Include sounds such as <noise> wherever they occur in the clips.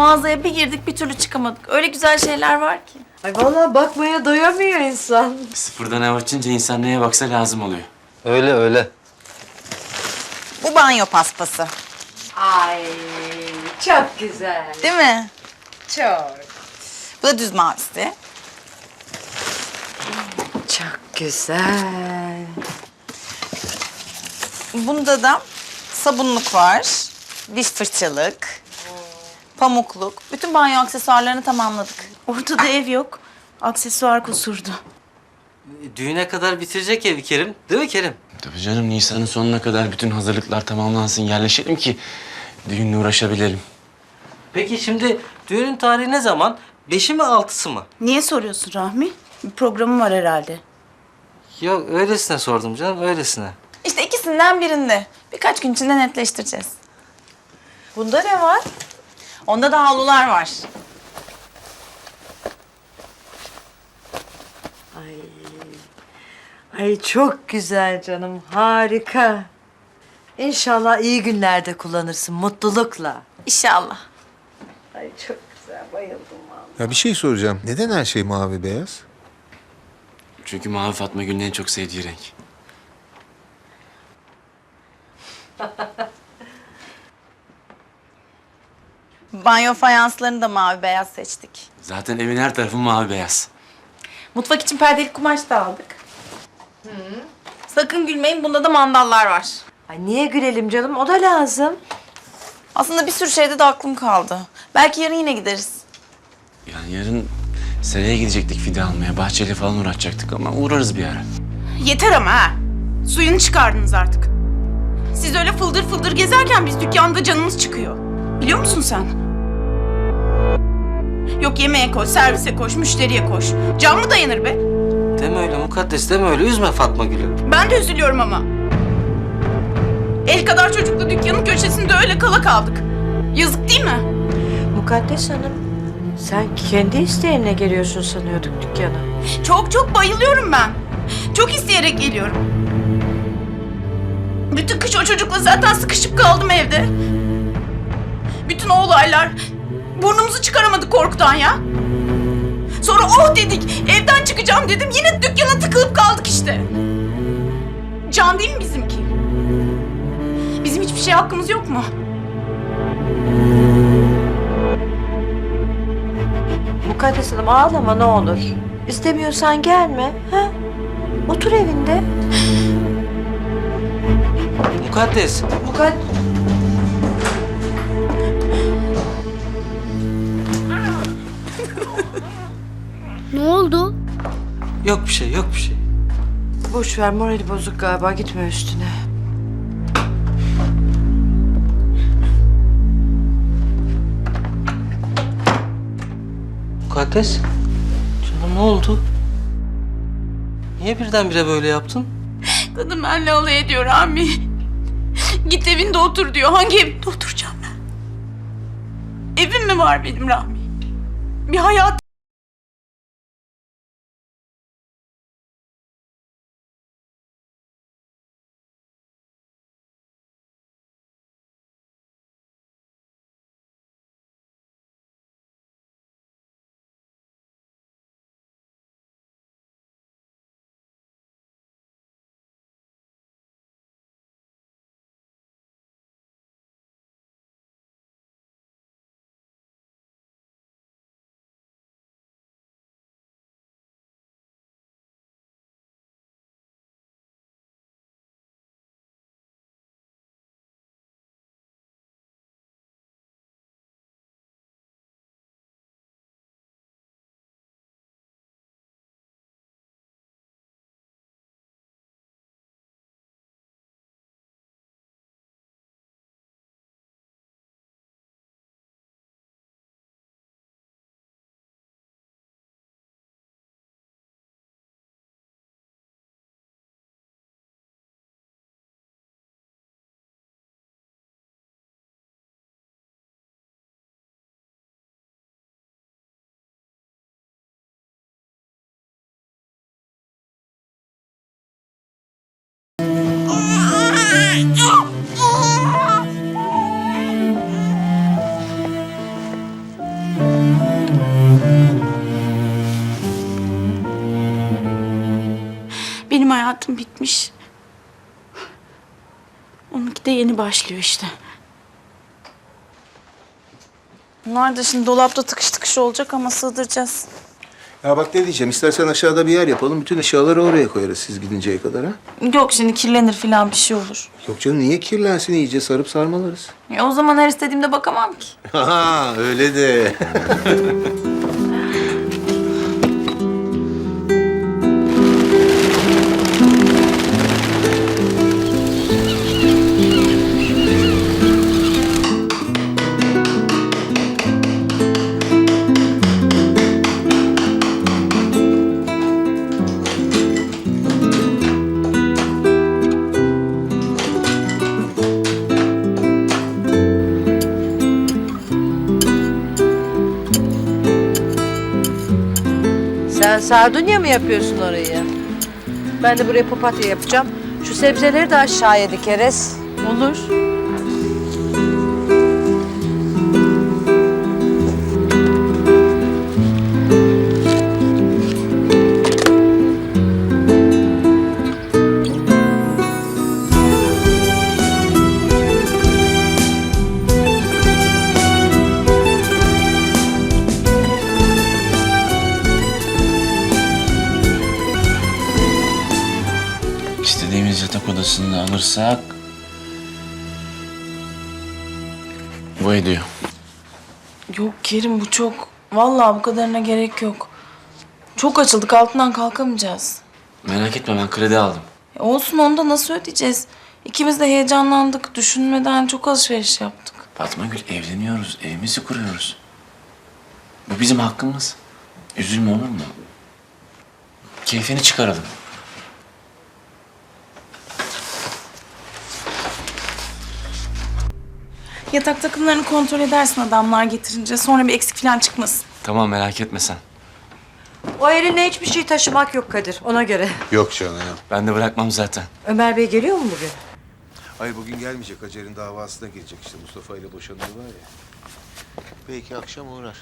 Mağazaya bir girdik bir türlü çıkamadık. Öyle güzel şeyler var ki. Ay vallahi bakmaya doyamıyor insan. Sıfırdan ev açınca insan neye baksa lazım oluyor. Öyle öyle. Bu banyo paspası. Ay çok güzel. Değil mi? Çok. Bu da düz mavisi. Çok güzel. Bunda da sabunluk var. Diş fırçalık. Pamukluk. Bütün banyo aksesuarlarını tamamladık. Ortada ev yok. Aksesuar kusurdu. Düğüne kadar bitirecek evi Kerim. Değil mi Kerim? Tabii canım Nisan'ın sonuna kadar bütün hazırlıklar tamamlansın, yerleşelim ki düğünle uğraşabilelim. Peki şimdi düğünün tarihi ne zaman? Beşi mi altısı mı? Niye soruyorsun Rahmi? Bir programı var herhalde. Yok öylesine sordum canım öylesine. İşte ikisinden birinde. Birkaç gün içinde netleştireceğiz. Bunda ne var? Onda da havlular var. Ay. Ay çok güzel canım. Harika. İnşallah iyi günlerde kullanırsın mutlulukla. İnşallah. Ay çok güzel bayıldım vallahi. Ya bir şey soracağım. Neden her şey mavi beyaz? Çünkü Mavi Fatma Gül'ün en çok sevdiği renk. <laughs> Banyo fayanslarını da mavi beyaz seçtik. Zaten evin her tarafı mavi beyaz. Mutfak için perdelik kumaş da aldık. Sakın gülmeyin. Bunda da mandallar var. Ay niye gülelim canım? O da lazım. Aslında bir sürü şeyde de aklım kaldı. Belki yarın yine gideriz. Yani yarın seraya gidecektik fide almaya, bahçeyle falan uğraşacaktık ama uğrarız bir ara. Yeter ama ha. Suyunu çıkardınız artık. Siz öyle fıldır fıldır gezerken biz dükkanda canımız çıkıyor. Biliyor musun sen? Yok yemeğe koş, servise koş, müşteriye koş. Can mı dayanır be? Deme öyle mukaddes deme öyle üzme Fatma Gül'ü. Ben de üzülüyorum ama. El kadar çocukla dükkanın köşesinde öyle kala kaldık. Yazık değil mi? Mukaddes Hanım, sen kendi isteğinle geliyorsun sanıyorduk dükkana. Çok çok bayılıyorum ben. Çok isteyerek geliyorum. Bütün kış o çocukla zaten sıkışıp kaldım evde. Bütün o olaylar. Burnumuzu çıkaramadık korkudan ya. Sonra oh dedik, evden çıkacağım dedim. Yine dükkana tıkılıp kaldık işte. Can değil mi bizimki? Bizim hiçbir şey hakkımız yok mu? Mukaddes Hanım ağlama ne olur. İstemiyorsan gelme. Ha? Otur evinde. Mukaddes. Mukaddes... Ne oldu? Yok bir şey yok bir şey. Boş ver morali bozuk galiba gitme üstüne. Mukaddes. Canım ne oldu? Niye birdenbire böyle yaptın? Kadın benimle alay ediyor Rami. Git evinde otur diyor. Hangi evde oturacağım ben? Evim mi var benim Rami? Bir hayat hayatım bitmiş. Onunki de yeni başlıyor işte. Bunlar da şimdi dolapta tıkış tıkış olacak ama sığdıracağız. Ya bak ne diyeceğim. İstersen aşağıda bir yer yapalım. Bütün eşyaları oraya koyarız siz gidinceye kadar ha. Yok şimdi kirlenir falan bir şey olur. Yok canım niye kirlensin iyice sarıp sarmalarız. Ya o zaman her istediğimde bakamam ki. <laughs> Ha öyle de. <laughs> Sen sardunya mı yapıyorsun orayı? Ben de buraya papatya yapacağım. Sebzeleri de aşağıya dikeriz. Olur. İstediğimiz yatak odasını da alırsak... Bu ediyor. Yok Kerim bu çok. Vallahi bu kadarına gerek yok. Çok açıldık altından kalkamayacağız. Merak etme ben kredi aldım. E olsun onu da nasıl ödeyeceğiz? İkimiz de heyecanlandık. Düşünmeden çok alışveriş yaptık. Fatma Gül evleniyoruz, evimizi kuruyoruz. Bu bizim hakkımız. Üzülme olur mu? Keyfini çıkaralım. Yatak takımlarını kontrol edersin adamlar getirince. Sonra bir eksik falan çıkmasın. Tamam merak etme sen. O eline hiçbir şey taşımak yok Kadir. Ona göre. Yok canım. Ben de bırakmam zaten. Ömer Bey geliyor mu bugün? Ay bugün gelmeyecek. Hacer'in davasına girecek işte. Mustafa ile boşanıyorlar ya. Belki akşam uğrar.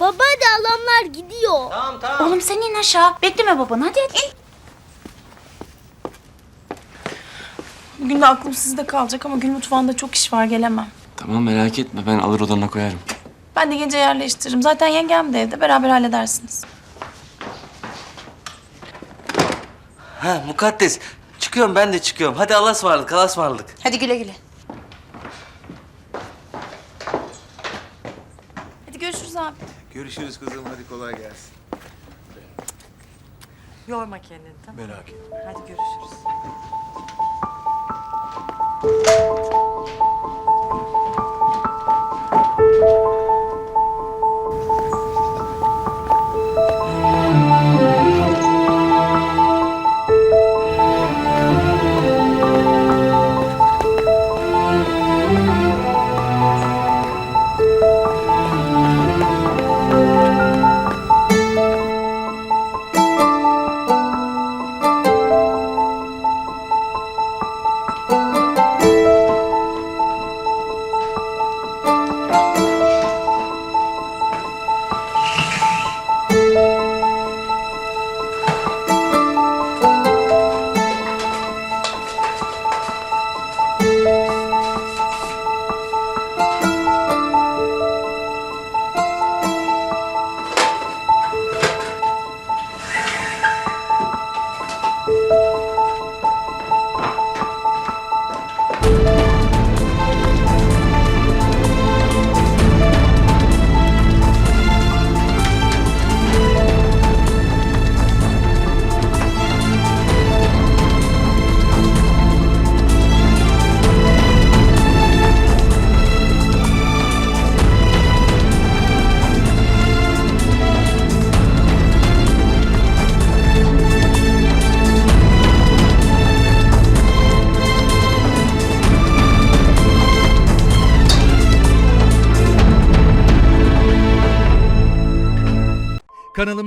Baba hadi adamlar gidiyor. Tamam tamam. Oğlum sen in aşağı. Bekleme babanı hadi hadi. Bugün de aklım sizde kalacak ama gün mutfağında çok iş var gelemem. Tamam merak etme ben alır odana koyarım. Ben de gece yerleştiririm. Zaten yengem de evde. Beraber halledersiniz. Ha mukaddes. Çıkıyorum ben de çıkıyorum. Hadi Allah'a ısmarladık, Allah'a ısmarladık. Hadi güle güle. Hadi görüşürüz abi. Görüşürüz kızım. Hadi kolay gelsin. Yorma kendini tamam Merak etme. Hadi görüşürüz. Thank you.